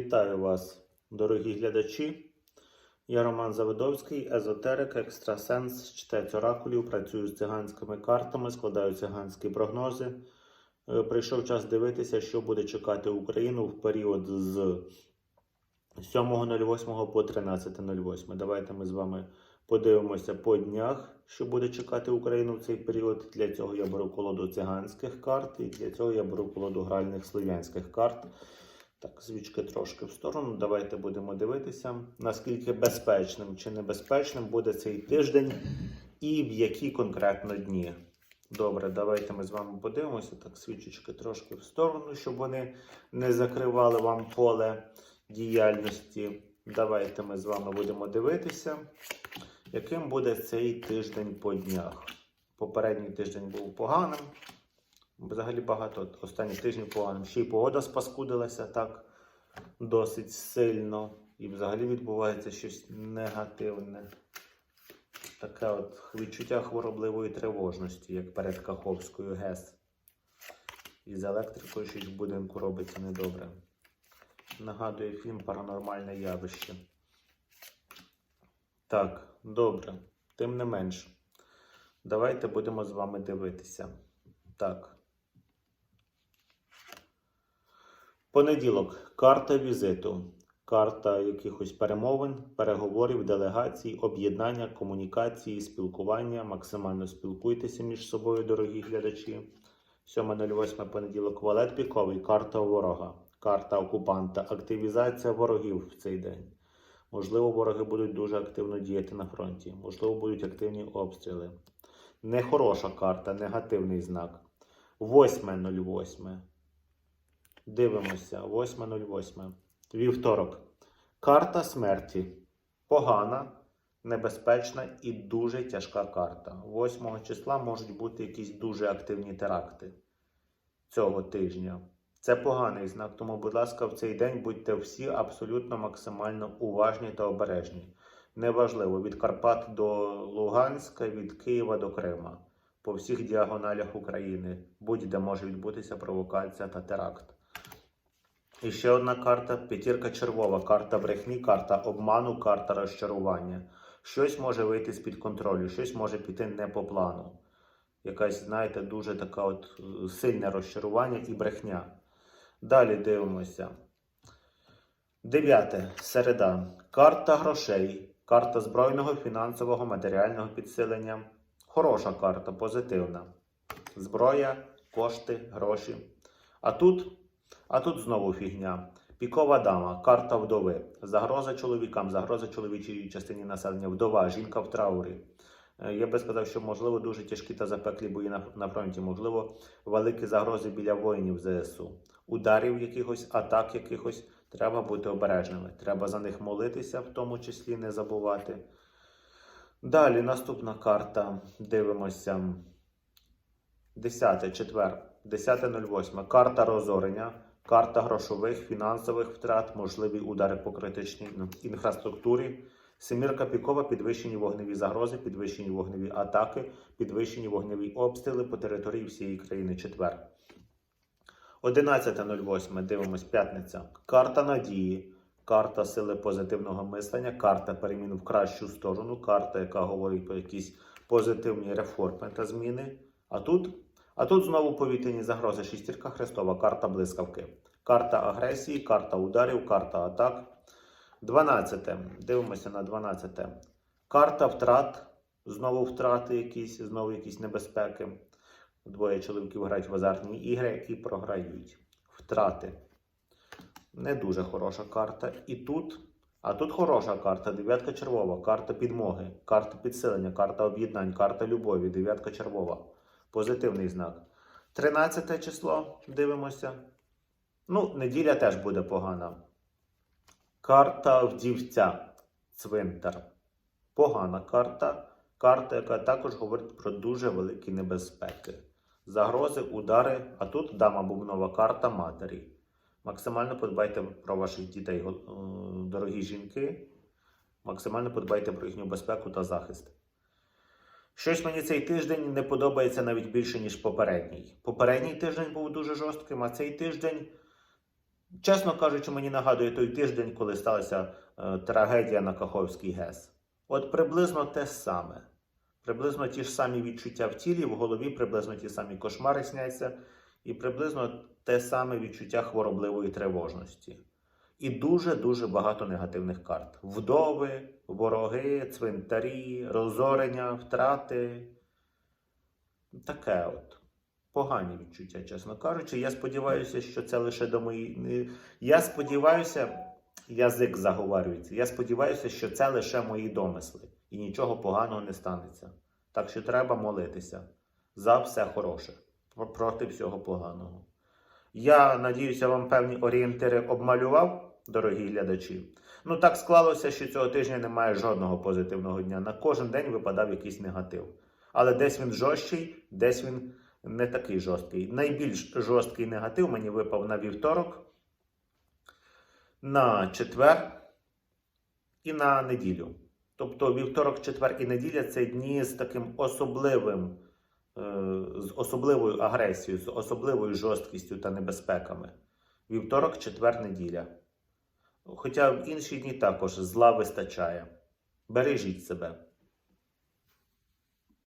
Вітаю вас, дорогі глядачі. Я Роман Заводовський, езотерик, екстрасенс, читець оракулів, працюю з циганськими картами, складаю циганські прогнози. Е, Прийшов час дивитися, що буде чекати Україну в період з 7.08 по 13.08. Давайте ми з вами подивимося по днях, що буде чекати Україну в цей період. Для цього я беру колоду циганських карт, і для цього я беру колоду гральних слов'янських карт. Так, звічки трошки в сторону. Давайте будемо дивитися, наскільки безпечним чи небезпечним буде цей тиждень і в які конкретно дні. Добре, давайте ми з вами подивимося. Так, свічечки трошки в сторону, щоб вони не закривали вам поле діяльності. Давайте ми з вами будемо дивитися, яким буде цей тиждень по днях. Попередній тиждень був поганим. Взагалі багато останні тижні поганим. Ще й погода спаскудилася так досить сильно. І взагалі відбувається щось негативне. Таке от відчуття хворобливої тривожності, як перед Каховською ГЕС. І з електрикою щось в будинку робиться недобре. Нагадує фільм Паранормальне явище. Так, добре. Тим не менш. Давайте будемо з вами дивитися. Так. Понеділок. Карта візиту. Карта якихось перемовин, переговорів, делегацій, об'єднання, комунікації, спілкування. Максимально спілкуйтеся між собою, дорогі глядачі. 7.08 понеділок. Валет піковий. Карта ворога. Карта окупанта. Активізація ворогів в цей день. Можливо, вороги будуть дуже активно діяти на фронті. Можливо, будуть активні обстріли. Нехороша карта, негативний знак. 8.08. Дивимося. 8.08. Вівторок. Карта смерті. Погана, небезпечна і дуже тяжка карта. 8 числа можуть бути якісь дуже активні теракти цього тижня. Це поганий знак, тому, будь ласка, в цей день будьте всі абсолютно максимально уважні та обережні. Неважливо, від Карпат до Луганська, від Києва до Крима. По всіх діагоналях України будь-де може відбутися провокація та теракт. І ще одна карта п'ятірка червова, карта брехні, карта обману, карта розчарування. Щось може вийти з-під контролю, щось може піти не по плану. Якась, знаєте, дуже така от сильне розчарування і брехня. Далі дивимося. Дев'яте. Середа. Карта грошей. Карта збройного, фінансового, матеріального підсилення. Хороша карта, позитивна. Зброя, кошти, гроші. А тут, а тут знову фігня. Пікова дама, карта вдови. Загроза чоловікам, загроза чоловічій частині населення, вдова, жінка в траурі. Е, Я би сказав, що можливо дуже тяжкі та запеклі бої на, на фронті, можливо, великі загрози біля воїнів ЗСУ, ударів якихось, атак якихось. Треба бути обережними. Треба за них молитися, в тому числі не забувати. Далі наступна карта. Дивимося. 10 четвер, 10.08. Карта розорення, карта грошових, фінансових втрат, можливі удари по критичній інфраструктурі. Семірка пікова, підвищені вогневі загрози, підвищені вогневі атаки, підвищені вогневі обстріли по території всієї країни. Четвер. 11.08. Дивимось п'ятниця. Карта надії, карта сили позитивного мислення, карта перемін в кращу сторону, карта, яка говорить про якісь позитивні реформи та зміни. А тут, а тут знову повітряні загрози. Шістірка Христова, карта блискавки, карта агресії, карта ударів, карта атак. 12. Дивимося на 12. Карта втрат. Знову втрати якісь, знову якісь небезпеки. Двоє чоловіків грають в азартні ігри і програють. Втрати. Не дуже хороша карта. І тут. А тут хороша карта. Дев'ятка червова, карта підмоги, карта підсилення, карта об'єднань, карта любові, дев'ятка червова. Позитивний знак. 13 число. Дивимося. Ну, неділя теж буде погана. Карта вдівця. Цвинтар. Погана карта. Карта, яка також говорить про дуже великі небезпеки. Загрози, удари. А тут дама бубнова карта матері. Максимально подбайте про ваших дітей, е, дорогі жінки. Максимально подбайте про їхню безпеку та захист. Щось мені цей тиждень не подобається навіть більше, ніж попередній. Попередній тиждень був дуже жорстким, а цей тиждень Чесно кажучи, мені нагадує той тиждень, коли сталася е, трагедія на Каховський ГЕС. От приблизно те саме. Приблизно ті ж самі відчуття в тілі, в голові приблизно ті самі кошмари сняться, і приблизно те саме відчуття хворобливої тривожності. І дуже-дуже багато негативних карт: вдови, вороги, цвинтарі, розорення, втрати. Таке от. Погані відчуття, чесно кажучи. Я сподіваюся, що це лише до моєї. Я сподіваюся, язик заговарюється. Я сподіваюся, що це лише мої домисли, і нічого поганого не станеться. Так що треба молитися за все хороше, проти всього поганого. Я надіюся, вам певні орієнтири обмалював, дорогі глядачі. Ну так склалося, що цього тижня немає жодного позитивного дня. На кожен день випадав якийсь негатив. Але десь він жорсткий, десь він не такий жорсткий. Найбільш жорсткий негатив мені випав на вівторок, на четвер і на неділю. Тобто вівторок, четвер і неділя це дні з таким особливим, е, з особливою агресією, з особливою жорсткістю та небезпеками. Вівторок, четвер, неділя. Хоча в інші дні також зла вистачає. Бережіть себе.